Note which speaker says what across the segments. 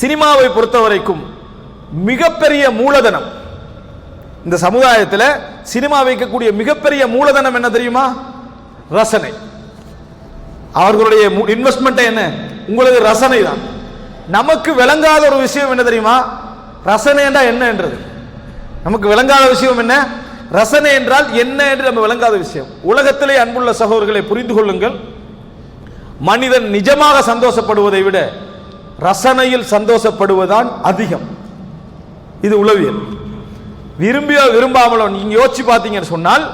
Speaker 1: சினிமாவை பொறுத்த வரைக்கும் மிகப்பெரிய மூலதனம். இந்த சமுதாயத்தில் சினிமா வைக்கக்கூடிய மிகப்பெரிய மூலதனம் என்ன தெரியுமா? ரசனை. அவர்களுடைய இன்வெஸ்ட்மெண்ட் என்ன? உங்களுக்கு ரசனை தான். நமக்கு விளங்காத ஒரு விஷயம் என்ன தெரியுமா? ரசனை என்றால் என்ன என்றது? நமக்கு விளங்காத விஷயம் என்ன? ரசனை என்றால் என்ன என்று நம்ம விளங்காத விஷயம். உலகத்திலே அன்புள்ள சகோதரர்களை புரிந்து கொள்ளுங்கள். மனிதன் நிஜமாக சந்தோஷப்படுவதை விட ரசனையில் சந்தோஷப்படுவதுதான் அதிகம். இது உளவியல். விரும்பியோ விரும்பாமலோ நீங்க யோசிச்சு பார்த்தீங்கன்னு சொன்னால்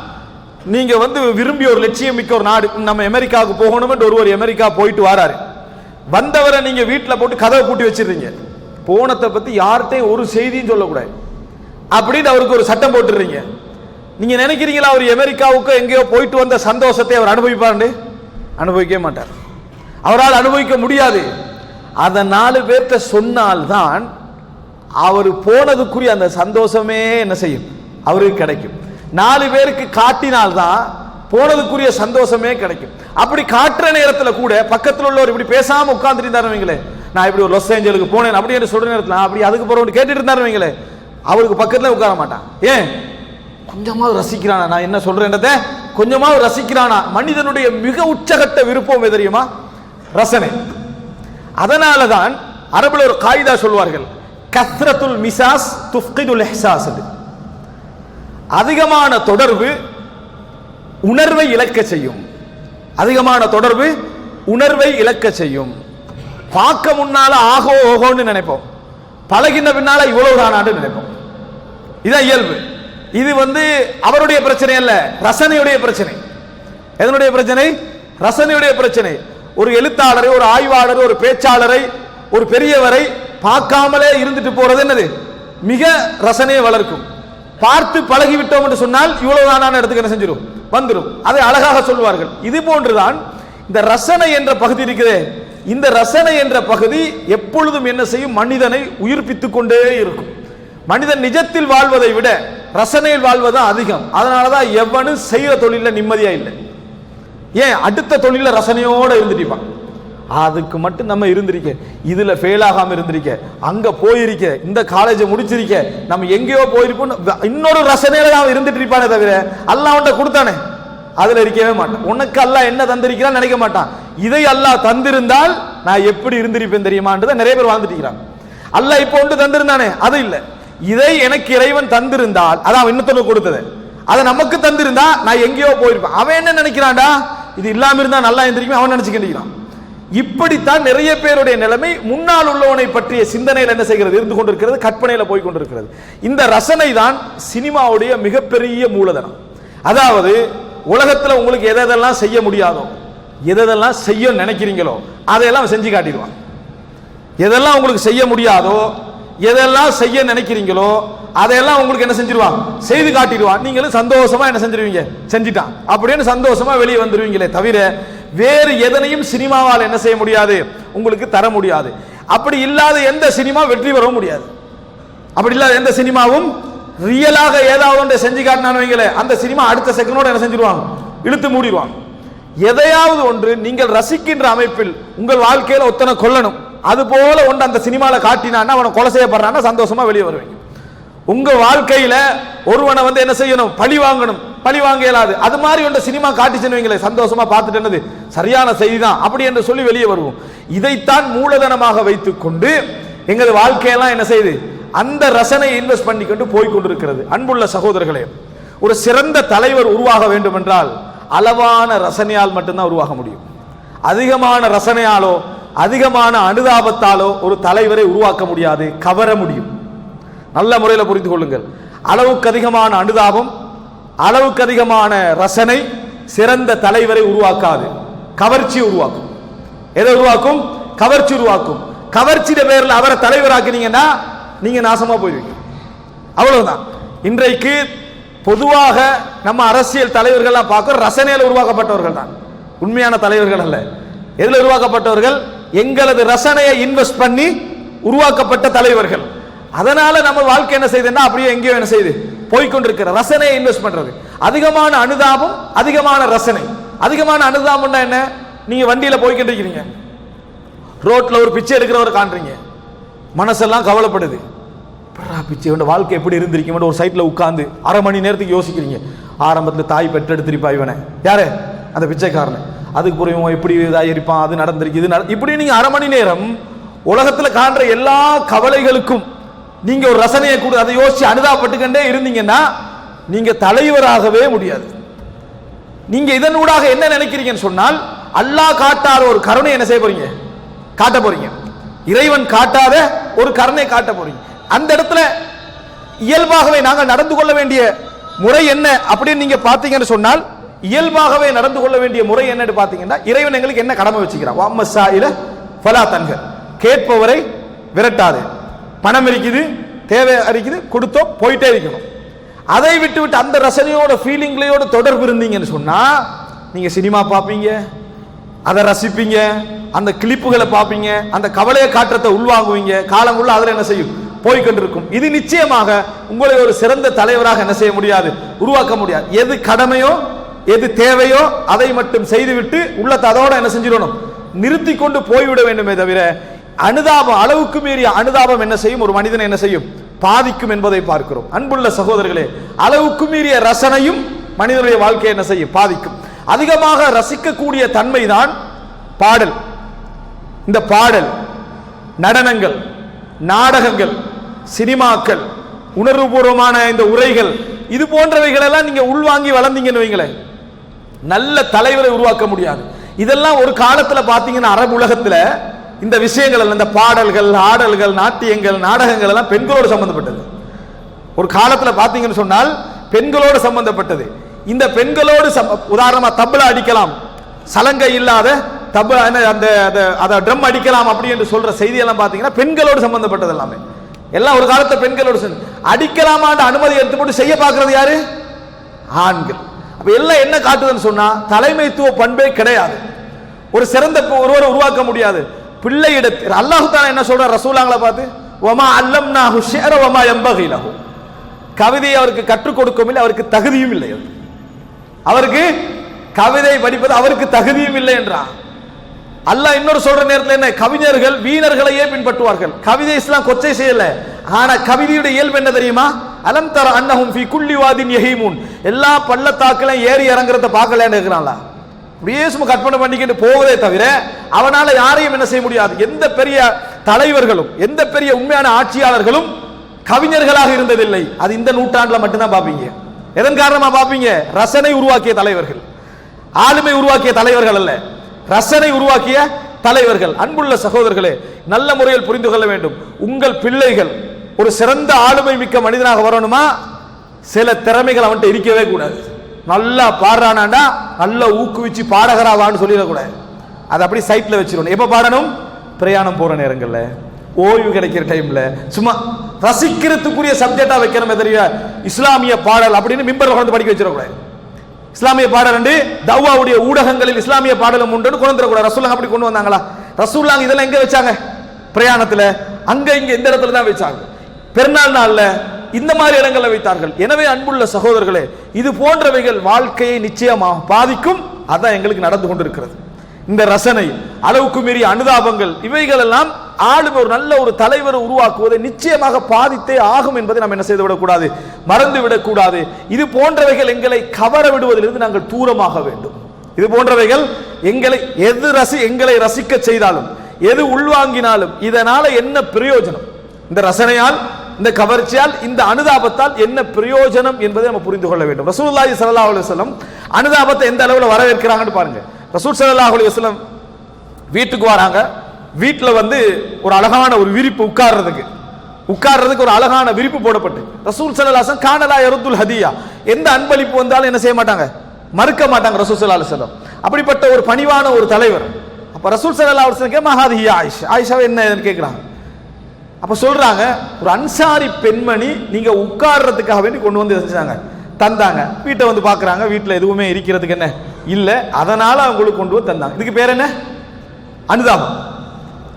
Speaker 1: நீங்க வந்து விரும்பிய ஒரு லட்சியம் மிக்க ஒரு நாடு நம்ம அமெரிக்காவுக்கு போகணும்னு ஒருவர் அமெரிக்கா போயிட்டு வராரு. வந்தவரை நீங்க வீட்டில் போட்டு கதவை பூட்டி வச்சிருந்தீங்க போனத்தை பத்தி யார்கிட்டையும் ஒரு செய்தியும் சொல்லக்கூடாது. அப்படின்னு அவருக்கு ஒரு சட்டம் போட்டுடுறீங்க. நீங்க நினைக்கிறீங்களா அவர் அமெரிக்காவுக்கு எங்கேயோ போயிட்டு வந்த சந்தோஷத்தை அவர் அனுபவிப்பாரு அனுபவிக்கவே மாட்டார். அவரால் அனுபவிக்க முடியாது. அதை நாலு பேர்த்த சொன்னால்தான் அவர் போனதுக்குரிய அந்த சந்தோஷமே என்ன செய்யும்? அவருக்கு கிடைக்கும். நாலு பேருக்கு காட்டினால்தான் போனதுக்குரிய சந்தோஷமே கிடைக்கும். அப்படி காட்டுற நேரத்தில் கூட பக்கத்தில் உள்ளவர் இப்படி பேசாம உட்கார்ந்துருந்தாருவீங்களே நான் இப்படி ஒரு லாஸ் ஏஞ்சலுக்கு போனேன் அப்படி என்று சொல்ற நேரத்தில் அப்படி அதுக்கு பிறகு கேட்டுட்டு இருந்தாருவீங்களே அவருக்கு பக்கத்தில் உட்கார மாட்டான். ஏன்? கொஞ்சமாவது ரசிக்கிறானா? நான் என்ன சொல்றேன்றத? கொஞ்சமாவது ரசிக்கிறானா? மனிதனுடைய மிக உச்சகட்ட விருப்பம் தெரியுமா? ரசனை. அதனால தான் அரபுல ஒரு காயிதா சொல்வார்கள். கத்ரத்துல் மிசாஸ் துஃப்கிதுல் எஹ்சாஸ் அதிகமான தொடர்பு உணர்வை இழக்க செய்யும். அதிகமான தொடர்பு உணர்வை இழக்க செய்யும். பார்க்க முன்னால ஆகோ ஓகோன்னு நினைப்போம். பழகின பின்னால இவ்வளவு தானான்னு நினைப்போம். இதான் இயல்பு. இது வந்து அவருடைய பிரச்சனை அல்ல ரசனையுடைய பிரச்சனை. எதனுடைய பிரச்சனை? ரசனையுடைய பிரச்சனை. ஒரு எழுத்தாளரை ஒரு ஆய்வாளரை ஒரு பேச்சாளரை ஒரு பெரியவரை பார்க்காமலே இருந்துட்டு போறது என்னது? மிக ரசனையை வளர்க்கும். பார்த்து பழகிவிட்டோம் என்று சொன்னால் இவ்வளவு தானான இடத்துக்கு என்ன செஞ்சிடும் வந்துடும் அதை அழகாக சொல்வார்கள். இது போன்றுதான் இந்த ரசனை என்ற பகுதி இருக்குதே. இந்த ரசனை என்ற பகுதி எப்பொழுதும் என்ன செய்யும்? மனிதனை உயிர்ப்பித்துக் கொண்டே இருக்கும். மனிதன் நிஜத்தில் வாழ்வதை விட ரசனையில் வாழ்வதுதான் அதிகம். அதனாலதான் எவனும் செய்கிற தொழில நிம்மதியா இல்லை. ஏன் அடுத்த தொழில ரசனையோட இருந்துட்டிப்பான் அதுக்கு மட்டும் நம்ம இருந்திருக்க. இதுல ஃபெயில் ஆகாம இருந்திருக்க. அங்க போயிருக்க. இந்த காலேஜை முடிச்சிருக்க. நம்ம எங்கேயோ போயிருப்போம் இன்னொரு ரசனையில தான் இருந்துட்டு இருப்பானே தவிர அல்லா அவன்கிட்ட கொடுத்தானே? அதுல இருக்கவே மாட்டான். உனக்கு அல்லா என்ன தந்திருக்கிறான் நினைக்க மாட்டான். இதை அல்லா தந்திருந்தால் நான் எப்படி இருந்திருப்பேன் தெரியுமான்றதை நிறைய பேர் வாழ்ந்துட்டு அல்ல இப்போ ஒன்று தந்திருந்தானே? அது இல்ல. இதை எனக்கு இறைவன் தந்திருந்தால் அதான் அவன் இன்னொருத்தனுக்கு கொடுத்தது. அதை நமக்கு தந்திருந்தா நான் எங்கேயோ போயிருப்பேன். அவன் என்ன நினைக்கிறான்டா? இது இல்லாம இருந்தா நல்லா எந்திரிக்கும் அவன் நினைச்சுக்கிட்டு இப்படித்தான் நிறைய பேருடைய நிலைமை முன்னால் உள்ளவனை பற்றிய சிந்தனையில் என்ன செய்கிறது? இருந்து கொண்டிருக்கிறது கற்பனையில் போய் கொண்டிருக்கிறது. இந்த ரசனை தான் சினிமாவுடைய மிகப்பெரிய மூலதனம். அதாவது உலகத்தில் உங்களுக்கு எதெல்லாம் செய்ய முடியாதோ எதெல்லாம் செய்ய நினைக்கிறீங்களோ அதையெல்லாம் செஞ்சு காட்டிடுவான். எதெல்லாம் உங்களுக்கு செய்ய முடியாதோ எதெல்லாம் செய்ய நினைக்கிறீங்களோ அதையெல்லாம் உங்களுக்கு என்ன செஞ்சிருவான் செய்து காட்டிடுவான் நீங்களும் சந்தோஷமா என்ன செஞ்சிருவீங்க? செஞ்சிட்டான் அப்படின்னு சந்தோஷமா வெளியே வந்துருவீங்களே தவிர வேறு எதனையும் சினிமாவால் என்ன செய்ய முடியாது? உங்களுக்கு தர முடியாது. அப்படி இல்லாத எந்த சினிமா வெற்றி பெறவும் முடியாது. அப்படி இல்லாத எந்த சினிமாவும் ரியலாக ஏதாவது ஒன்றை செஞ்சு காட்டினான்னு வைங்களே அந்த சினிமா அடுத்த செகண்டோட என்ன செஞ்சிருவாங்க? இழுத்து மூடிடுவாங்க. எதையாவது ஒன்று நீங்கள் ரசிக்கின்ற அமைப்பில் உங்கள் வாழ்க்கையில் ஒத்தனை கொல்லணும். அது போல ஒன்று அந்த சினிமாவில் காட்டினான்னா அவனை கொலை செய்யப்படுறான்னா சந்தோஷமா வெளியே வருவீங்க. உங்க வாழ்க்கையில ஒருவனை வந்து என்ன செய்யணும்? பழி வாங்கணும். பழி வாங்க இயலாது. அது மாதிரி ஒன்று சினிமா காட்டிச்சுன்னு வைங்களேன் சந்தோஷமா பார்த்துட்டு என்னது? சரியான செய்தி தான் அப்படி என்று சொல்லி வெளியே வருவோம். இதைத்தான் மூலதனமாக வைத்துக் கொண்டு எங்களது வாழ்க்கையெல்லாம் என்ன செய்யுது அந்த ரசனை இன்வெஸ்ட் பண்ணிக்கொண்டு போய் கொண்டிருக்கிறது. அன்புள்ள சகோதரர்களே ஒரு சிறந்த தலைவர் உருவாக வேண்டும் என்றால் அளவான ரசனையால் மட்டும்தான் உருவாக முடியும். அதிகமான ரசனையாலோ அதிகமான அனுதாபத்தாலோ ஒரு தலைவரை உருவாக்க முடியாது கவர முடியும். நல்ல முறையில் புரிந்து கொள்ளுங்கள். அளவுக்கு அதிகமான அனுதாபம் அளவுக்கு அதிகமான ரசனை சிறந்த தலைவரை உருவாக்காது. கவர்ச்சி உருவாக்கும். எதை உருவாக்கும்? கவர்ச்சி உருவாக்கும். கவர்ச்சியிட பேரில் அவரை தலைவராக்குனீங்கன்னா நீங்கள் நாசமாக போயிருவீங்க அவ்வளவுதான். இன்றைக்கு பொதுவாக நம்ம அரசியல் தலைவர்கள்லாம் பார்க்குறோம் ரசனையில் உருவாக்கப்பட்டவர்கள் தான். உண்மையான தலைவர்கள் அல்ல. எதில் உருவாக்கப்பட்டவர்கள்? எங்களது ரசனையை இன்வெஸ்ட் பண்ணி உருவாக்கப்பட்ட தலைவர்கள். அதனால நம்ம வாழ்க்கை என்ன செய்யுதுன்னா அப்படியே எங்கேயோ என்ன செய்யுது போய்கொண்டிருக்கிற ரசனையை இன்வெஸ்ட் பண்றது. அதிகமான அனுதாபம் அதிகமான ரசனை. அதிகமான அனுதாபம்னா என்ன? நீங்க வண்டியில போய்கிட்டு இருக்கிறீங்க ரோட்ல ஒரு பிச்சை எடுக்கிறவர் காண்றீங்க. மனசெல்லாம் கவலைப்படுது. பிச்சை வாழ்க்கை எப்படி இருந்திருக்கும் ஒரு சைட்டில் உட்காந்து அரை மணி நேரத்துக்கு யோசிக்கிறீங்க. ஆரம்பத்தில் தாய் பெற்றெடுத்திருப்பா இவனை. யாரு? அந்த பிச்சைக்காரன். அதுக்கு புரியும் எப்படி இதாக இருப்பான் அது நடந்திருக்கு இது நட- இப்படி நீங்க அரை மணி நேரம் உலகத்தில் காண்ற எல்லா கவலைகளுக்கும் நீங்க ஒரு ரசனையை கூட அதை யோசிச்சு அனுதாபப்பட்டுக்கண்டே இருந்தீங்கன்னா நீங்க தலைவராகவே முடியாது. நீங்க இதன் ஊடாக என்ன நினைக்கிறீங்கன்னு சொன்னால் அல்லாஹ் காட்டாத ஒரு கருணை என்ன செய்ய போறீங்க? காட்ட போறீங்க. இறைவன் காட்டாத ஒரு கருணை காட்ட போறீங்க. அந்த இடத்துல இயல்பாகவே நாங்கள் நடந்து கொள்ள வேண்டிய முறை என்ன அப்படின்னு நீங்க பாத்தீங்கன்னு சொன்னால் இயல்பாகவே நடந்து கொள்ள வேண்டிய முறை என்னன்னு பாத்தீங்கன்னா இறைவன் எங்களுக்கு என்ன கடமை வச்சுக்கிறான்? வாமசாயில பலா தன்க. கேட்பவரை விரட்டாது. பணம் இருக்குது தேவை இருக்குது கொடுத்தோம் போயிட்டே இருக்கணும். அதை விட்டு விட்டு அந்த ரசனையோட ஃபீலிங்லையோட தொடர்பு இருந்தீங்கன்னு சொன்னா நீங்க சினிமா பார்ப்பீங்க அதை ரசிப்பீங்க அந்த கிளிப்புகளை பார்ப்பீங்க அந்த கவலையை காற்றத்தை உள்வாங்குவீங்க காலம் உள்ள அதில் என்ன செய்யும்? போய்கொண்டிருக்கும் இது நிச்சயமாக உங்களை ஒரு சிறந்த தலைவராக என்ன செய்ய முடியாது? உருவாக்க முடியாது. எது கடமையோ எது தேவையோ அதை மட்டும் செய்துவிட்டு உள்ளத்தை அதோட என்ன செஞ்சிடணும்? நிறுத்தி கொண்டு போய்விட வேண்டுமே தவிர அனுதாபம் அளவுக்கு மீறிய அனுதாபம் என்ன செய்யும்? ஒரு மனிதனை என்ன செய்யும்? பாதிக்கும் என்பதை பார்க்கிறோம். அன்புள்ள சகோதரர்களே அளவுக்கு மீறிய ரசனையும் மனிதனுடைய வாழ்க்கையை என்ன செய்யும்? பாதிக்கும். அதிகமாக ரசிக்கக்கூடிய தன்மைதான் பாடல். இந்த பாடல் நடனங்கள் நாடகங்கள் சினிமாக்கள் உணர்வுபூர்வமான இந்த உரைகள் இது போன்றவைகள் எல்லாம் நீங்க உள்வாங்கி வளர்ந்தீங்கன்னு வைங்களேன். நல்ல தலைவரை உருவாக்க முடியாது. இதெல்லாம் ஒரு காலத்தில் பார்த்தீங்கன்னா அரபு உலகத்தில் இந்த விஷயங்கள் இந்த பாடல்கள் ஆடல்கள் நாட்டியங்கள் நாடகங்கள் எல்லாம் பெண்களோடு சம்பந்தப்பட்டது. ஒரு காலத்தில் பார்த்தீங்கன்னு சொன்னால் பெண்களோடு சம்பந்தப்பட்டது. இந்த பெண்களோடு சம்ம- உதாரணமா தபலா அடிக்கலாம். சலங்கை இல்லாத தபு என்ன, அந்த அதை ட்ரம் அடிக்கலாம் அப்படி என்று சொல்ற செய்தியெல்லாம் பார்த்தீங்கன்னா பெண்களோடு சம்பந்தப்பட்டது எல்லாமே. எல்லாம் ஒரு காலத்தில் பெண்களோடு அடிக்கலாமான்ற அனுமதி எடுத்து போட்டு செய்ய பார்க்கறது யாரு? ஆண்கள். அப்போ எல்லாம் என்ன காட்டுதுன்னு சொன்னால் தலைமைத்துவ பண்பே கிடையாது. ஒரு சிறந்த ஒருவரை உருவாக்க முடியாது. பிள்ளையிடத்தில் அல்லாஹு தாலா என்ன சொல்ற ரசூலாங்களை பார்த்து ஒமா அல்லம்னா ஹுஷேர ஒமா எம்பகை கவிதையை அவருக்கு கற்றுக் கொடுக்கவும் இல்லை அவருக்கு தகுதியும் இல்லை. அவருக்கு கவிதை படிப்பது அவருக்கு தகுதியும் இல்லை என்றான். அல்லாஹ் இன்னொரு சொல்ற நேரத்தில் என்ன? கவிஞர்கள் வீணர்களையே பின்பற்றுவார்கள். கவிதை இஸ்லாம் கொச்சை செய்யல. ஆனா கவிதையுடைய இயல்பு என்ன தெரியுமா? அலம் தர அன்னஹும் ஃபி குல்லி வாதின் யஹீமுன். எல்லா பள்ளத்தாக்களையும் ஏறி இறங்குறத பார்க்கலன்னு இருக்கிறான்ல அப்படியே சும்மா கற்பனை பண்ணிக்கிட்டு போவதே தவிர அவனால யாரையும் என்ன செய்ய முடியாது. எந்த பெரிய தலைவர்களும் எந்த பெரிய உண்மையான ஆட்சியாளர்களும் கவிஞர்களாக இருந்ததில்லை. அது இந்த நூற்றாண்டில் மட்டும்தான் பார்ப்பீங்க. எதன் காரணமா பார்ப்பீங்க? ரசனை உருவாக்கிய தலைவர்கள். ஆளுமை உருவாக்கிய தலைவர்கள் அல்ல. ரசனை உருவாக்கிய தலைவர்கள். அன்புள்ள சகோதரர்களே நல்ல முறையில் புரிந்து கொள்ள வேண்டும். உங்கள் பிள்ளைகள் ஒரு சிறந்த ஆளுமை மிக்க மனிதனாக வரணுமா? சில திறமைகள் அவன்கிட்ட இருக்கவே கூடாது. நல்லா பாடுறானாண்டா நல்லா ஊக்குவிச்சு பாடகராவான்னு சொல்லிடக்கூடாது அதை அப்படி சைட்டில் வச்சிடணும் எப்போ பாடணும்? பிரயாணம் போகிற நேரங்களில். ஓய்வு கிடைக்கிற டைமில் சும்மா ரசிக்கிறதுக்குரிய சப்ஜெக்டாக வைக்கணுமே தெரிய இஸ்லாமிய பாடல் அப்படின்னு மிம்பர் உட்கார்ந்து படிக்க வச்சிடக்கூடாது. இஸ்லாமிய பாடல் ரெண்டு தவ்வாவுடைய ஊடகங்களில் இஸ்லாமிய பாடலும் உண்டு கொண்டு வந்துடக்கூடாது. ரசூல்லாங்க அப்படி கொண்டு வந்தாங்களா? ரசூல்லாங்க இதெல்லாம் எங்கே வச்சாங்க? பிரயாணத்தில். அங்கே இங்கே இந்த இடத்துல தான் வச்சாங்க. பெருநாள் நாளில் இந்த மாதிரி இடங்களை வைத்தார்கள். எனவே அன்புள்ள சகோதரர்களே இது போன்றவைகள் வாழ்க்கையை நிச்சயமாக பாதிக்கும். அதான் எங்களுக்கு நடந்து கொண்டிருக்கிறது. இந்த ரசனை அளவுக்கு மீறிய அனுதாபங்கள் இவைகள் எல்லாம் ஆளும் ஒரு நல்ல ஒரு தலைவரை உருவாக்குவதை நிச்சயமாக பாதித்தே ஆகும் என்பதை நாம் என்ன செய்து விடக்கூடாது மறந்து விடக்கூடாது இது போன்றவைகள் எங்களை கவர விடுவதிலிருந்து நாங்கள் தூரமாக வேண்டும். இது போன்றவைகள் எங்களை எது ரசி எங்களை ரசிக்க செய்தாலும் எது உள்வாங்கினாலும் இதனால என்ன பிரயோஜனம்? இந்த ரசனையால் இந்த கவர்ச்சியால் இந்த அனுதாபத்தால் என்ன பிரயோஜனம் என்பதை நம்ம புரிந்து கொள்ள வேண்டும். ரசூலுல்லாஹி சல்லா அலைஹி வஸல்லம் அனுதாபத்தை எந்த அளவில் வரவேற்கிறாங்கன்னு பாருங்க. ரசூல் ஸல்லல்லாஹு அலைஹி வீட்டுக்கு வராங்க. வீட்டில் வந்து ஒரு அழகான ஒரு விரிப்பு உட்கார்றதுக்கு. உட்கார்றதுக்கு ஒரு அழகான விரிப்பு போடப்பட்டு. ரசூல் சல்லாசன் கானலா எருத்துல் ஹதியா. எந்த அன்பளிப்பு வந்தாலும் என்ன செய்ய மாட்டாங்க? மறுக்க மாட்டாங்க ரசூல் சல்லா அலுவலம் அப்படிப்பட்ட ஒரு பணிவான ஒரு தலைவர். அப்ப ரசூல் சல்லா அலுவலம் மகாதியா ஆயிஷா. ஆயிஷாவை என்ன ஏதுன்னு கேட்குறாங்க. அப்ப சொல்றாங்க ஒரு அன்சாரி பெண்மணி நீங்க உட்கார்றதுக்காக வேண்டி கொண்டு வந்து செஞ்சாங்க. தந்தாங்க. வீட்டை வந்து பார்க்குறாங்க. வீட்டில் எதுவுமே இருக்கிறதுக்கு என்ன? இல்லை. அதனால அவங்களுக்கு கொண்டு வந்து தந்தாங்க. இதுக்கு பேர் என்ன? அனுதாபம்.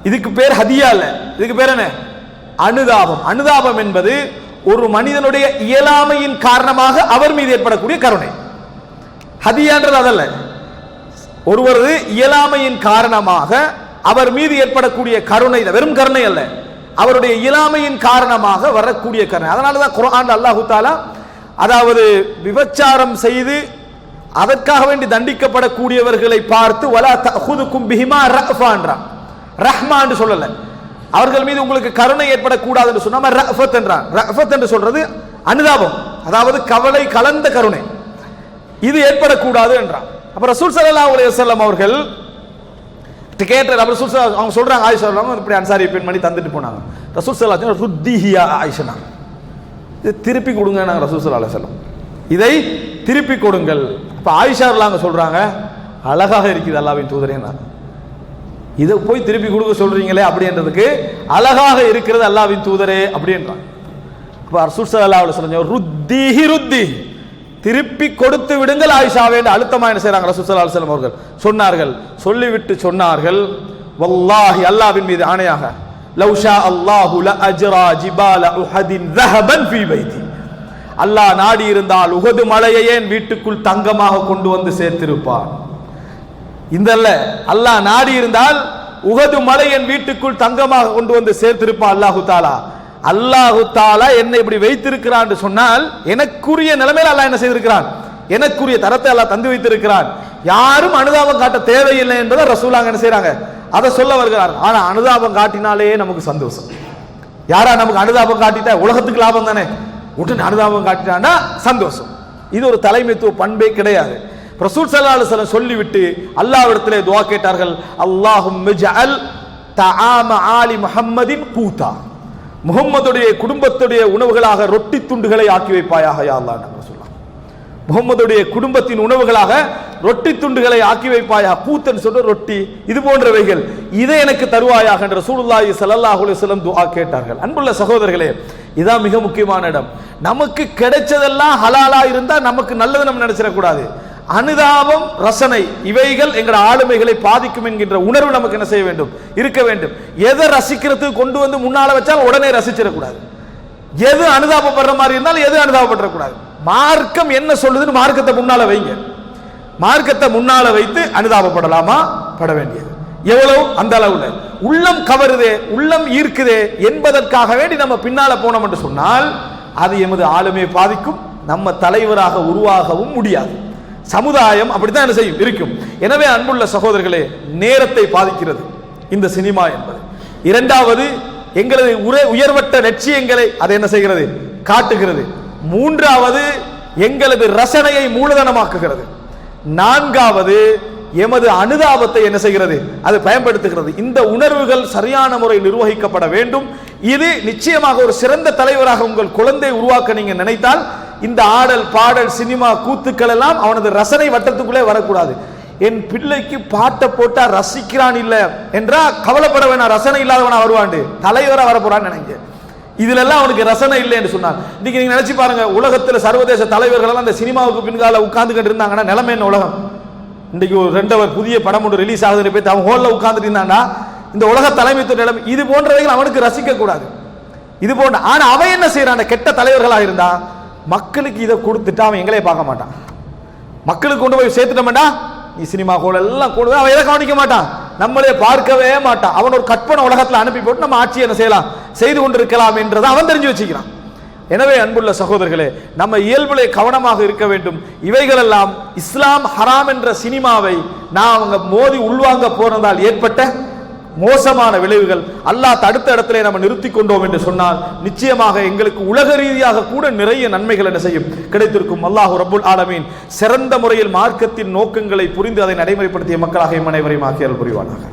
Speaker 1: இதுக்கு பேர் ஹதியா இல்ல. இதுக்கு பேர் என்ன? அனுதாபம். அனுதாபம் என்பது ஒரு மனிதனுடைய இயலாமையின் காரணமாக அவர் மீது ஏற்படக்கூடிய கருணை. ஹதியான்றது அதல்ல. ஒருவரது இயலாமையின் காரணமாக அவர் மீது ஏற்படக்கூடிய கருணை வெறும் கருணை அல்ல. அவருடைய இயலாமையின் காரணமாக வரக்கூடிய காரணம் அதனால தான் குரான் அல்லாஹு தாலா அதாவது விபச்சாரம் செய்து அதற்காக வேண்டி தண்டிக்கப்படக்கூடியவர்களை பார்த்து வலா தகுதுக்கும் பிஹிமா ரஃபான்றான். ரஹ்மான்னு சொல்லல. அவர்கள் மீது உங்களுக்கு கருணை ஏற்படக்கூடாது என்று ரஃபத் என்றான். ரஃபத் என்று சொல்றது அனுதாபம் அதாவது கவலை கலந்த கருணை. இது ஏற்படக்கூடாது என்றான். அப்ப ரசூல் சல்லா அலையம் அவர்கள் கேட்ட ரசூல் ஸல்லல்லாஹு அவங்க சொல்றாங்க ஆயிஷா இல்லாமல் இப்படி அன்சாரி பண்ணி தந்துட்டு போனாங்க. ரசூல் ஸல்லல்லாஹு ருத்திஹியா ஆயிஷனா. இது திருப்பி கொடுங்க நாங்கள் ரசூல் ஸல்லல்லாஹு அலைஹி இதை திருப்பி கொடுங்கள். இப்போ ஆயிஷா இல்லாங்க சொல்றாங்க அழகாக இருக்குது அல்லாஹ்வின் தூதரேன்னா இதை போய் திருப்பி கொடுக்க சொல்றீங்களே அப்படின்றதுக்கு அழகாக இருக்கிறது அல்லாவின் தூதரே அப்படின்றான் இப்போ ரசூல் ஸல்லல்லாஹு அலைஹி ருத்திஹி ருத்திஹி. ருத்தி திருப்பி கொடுத்து விடுங்கள் ஆயிஷாவே என்று அழுத்தமாக என்ன செய்கிறாங்க ரசூசல்லா அலுவலம் அவர்கள். சொன்னார்கள். சொல்லிவிட்டு சொன்னார்கள். வல்லாஹி அல்லாவின் மீது ஆணையாக லவ்ஷா அல்லாஹு ல அஜ்ரா ஜிபால உஹதின் ரஹபன் ஃபீ பைதி அல்லாஹ் நாடி இருந்தால் மலையை ஏன் வீட்டுக்குள் தங்கமாக கொண்டு வந்து சேர்த்திருப்பான்? இந்தல்ல அல்லாஹ் நாடி இருந்தால் உகது மலை என் வீட்டுக்குள் தங்கமாக கொண்டு வந்து சேர்த்திருப்பான் அல்லாஹு தாலா. அல்லாஹு தாலா என்னை இப்படி வைத்திருக்கிறான் சொன்னால் எனக்குரிய நிலைமையில அல்லாஹ் என்ன செய்திருக்கிறான்? எனக்குரிய தரத்தை அல்லாஹ் தந்து வைத்திருக்கிறான். யாரும் அனுதாபம் காட்ட தேவையில்லை என்பதை ரசூலாங்க என்ன செய்யறாங்க அதை சொல்ல வருகிறார் ஆனா அனுதாபம் காட்டினாலே நமக்கு சந்தோஷம். யாரா நமக்கு அனுதாபம் காட்டிட்டா? உலகத்துக்கு லாபம் தானே. உடனே அனுதாபம் காட்டிட்டான்னா சந்தோஷம். இது ஒரு தலைமைத்துவ பண்பே கிடையாது. ரசூல் ஸல்லல்லாஹு அலைஹி சொல்லிவிட்டு அல்லாஹ்விடத்திலே துவா கேட்டார்கள் அல்லாஹும் ஜஅல் தஆம ஆலி முஹம்மதின் கூதா முகம்மதுடைய குடும்பத்துடைய உணவுகளாக ரொட்டி துண்டுகளை ஆக்கி வைப்பாயாக யா நம்ம சொல்லலாம் முகம்மதுடைய குடும்பத்தின் உணவுகளாக ரொட்டி துண்டுகளை ஆக்கி வைப்பாயா பூத்தன் சொல்ற ரொட்டி இது போன்றவைகள் இதை எனக்கு தருவாயாக என்ற ரசூலுல்லாஹி சலல்லாஹுலே அலைஹி துவா கேட்டார்கள். அன்புள்ள சகோதரர்களே இதான் மிக முக்கியமான இடம். நமக்கு கிடைச்சதெல்லாம் ஹலாலா இருந்தா நமக்கு நல்லது நம்ம நினைச்சிடக்கூடாது. அனுதாபம் ரசனை இவைகள் எங்கள் ஆளுமைகளை பாதிக்கும் என்கின்ற உணர்வு நமக்கு என்ன செய்ய வேண்டும்? இருக்க வேண்டும். எதை ரசிக்கிறதுக்கு கொண்டு வந்து முன்னால வச்சால் உடனே ரசிச்சிடக்கூடாது. எது அனுதாபப்படுற மாதிரி இருந்தாலும் எது அனுதாபப்படக்கூடாது? மார்க்கம் என்ன சொல்லுதுன்னு மார்க்கத்தை முன்னால வைங்க. மார்க்கத்தை முன்னால வைத்து அனுதாபப்படலாமா? பட வேண்டியது. எவ்வளவு? அந்த அளவுல. உள்ளம் கவருதே உள்ளம் ஈர்க்குது என்பதற்காக வேண்டி நம்ம பின்னால போனோம் என்று சொன்னால் அது எமது ஆளுமையை பாதிக்கும் நம்ம தலைவராக உருவாகவும் முடியாது. சமுதாயம் அப்படித்தான் என்ன செய்யும்? இருக்கும். எனவே அன்புள்ள சகோதரர்களே நேரத்தை பாதிக்கிறது இந்த சினிமா என்பது. இரண்டாவது எங்களது உரை உயர்வட்ட லட்சியங்களை அது என்ன செய்கிறது? காட்டுகிறது. மூன்றாவது எங்களது ரசனையை மூலதனமாக்குகிறது. நான்காவது எமது அனுதாபத்தை என்ன செய்கிறது? அது பயன்படுத்துகிறது. இந்த உணர்வுகள் சரியான முறையில் நிர்வகிக்கப்பட வேண்டும். இது நிச்சயமாக ஒரு சிறந்த தலைவராக உங்கள் குழந்தை உருவாக்க நீங்க நினைத்தால் இந்த ஆடல் பாடல் சினிமா கூத்துக்கள் எல்லாம் அவனது ரசனை வட்டத்துக்குள்ளே வரக்கூடாது. என் பிள்ளைக்கு பாட்டை போட்டா ரசிக்கிறான் இல்ல என்றா கவலைப்பட வேணாம் ரசனை இல்லாதவனா வருவாண்டு. தலைவரா வரப்போறான்னு நினைங்க. இதுல எல்லாம் அவனுக்கு ரசனை இல்லை என்று சொன்னார் இன்னைக்கு நீங்க நினைச்சு பாருங்க உலகத்துல சர்வதேச தலைவர்கள் எல்லாம் அந்த சினிமாவுக்கு பின்கால உட்கார்ந்துகிட்டு இருந்தாங்கன்னா நிலைமை என்ன உலகம்? இன்னைக்கு ஒரு ரெண்டவர் புதிய படம் ஒன்று ரிலீஸ் ஆகுதுன்னு போய் அவன் ஹோல்ல உட்கார்ந்துட்டு இருந்தான்னா இந்த உலக தலைமைத்துவ நிலைமை இது போன்றவைகள் அவனுக்கு ரசிக்க கூடாது இது போன்ற ஆனா அவன் என்ன செய்யறான்? கெட்ட தலைவர்களா இருந்தா மக்களுக்கு இதை கொடுத்துட்டா அவன் எங்களே பார்க்க மாட்டான். மக்களுக்கு கொண்டு போய் சேர்த்துட்டோம்டா நீ சினிமா ஹோல் எல்லாம் கொண்டு போய் அவன் எதை கவனிக்க மாட்டான்? நம்மளே பார்க்கவே மாட்டான். அவன் ஒரு கற்பனை உலகத்தில் அனுப்பி போட்டு நம்ம ஆட்சி என்ன செய்யலாம்? செய்து கொண்டிருக்கலாம் என்றதை அவன் தெரிஞ்சு வச்சுக்கிறான். எனவே அன்புள்ள சகோதரர்களே நம்ம இயல்பிலே கவனமாக இருக்க வேண்டும். இவைகளெல்லாம் இஸ்லாம் ஹராம் என்ற சினிமாவை நான் அவங்க மோதி உள்வாங்க போனதால் ஏற்பட்ட மோசமான விளைவுகள். அல்லாஹ் தடுத்த இடத்துல நம்ம நிறுத்தி கொண்டோம் என்று சொன்னால் நிச்சயமாக எங்களுக்கு உலக ரீதியாக கூட நிறைய நன்மைகள் என்ன செய்யும்? கிடைத்திருக்கும். அல்லாஹு ரபுல் ஆலமீன். சிறந்த முறையில் மார்க்கத்தின் நோக்கங்களை புரிந்து அதை நடைமுறைப்படுத்திய மக்களாக எம் அனைவரையும் ஆக்கியல் புரிவானாக.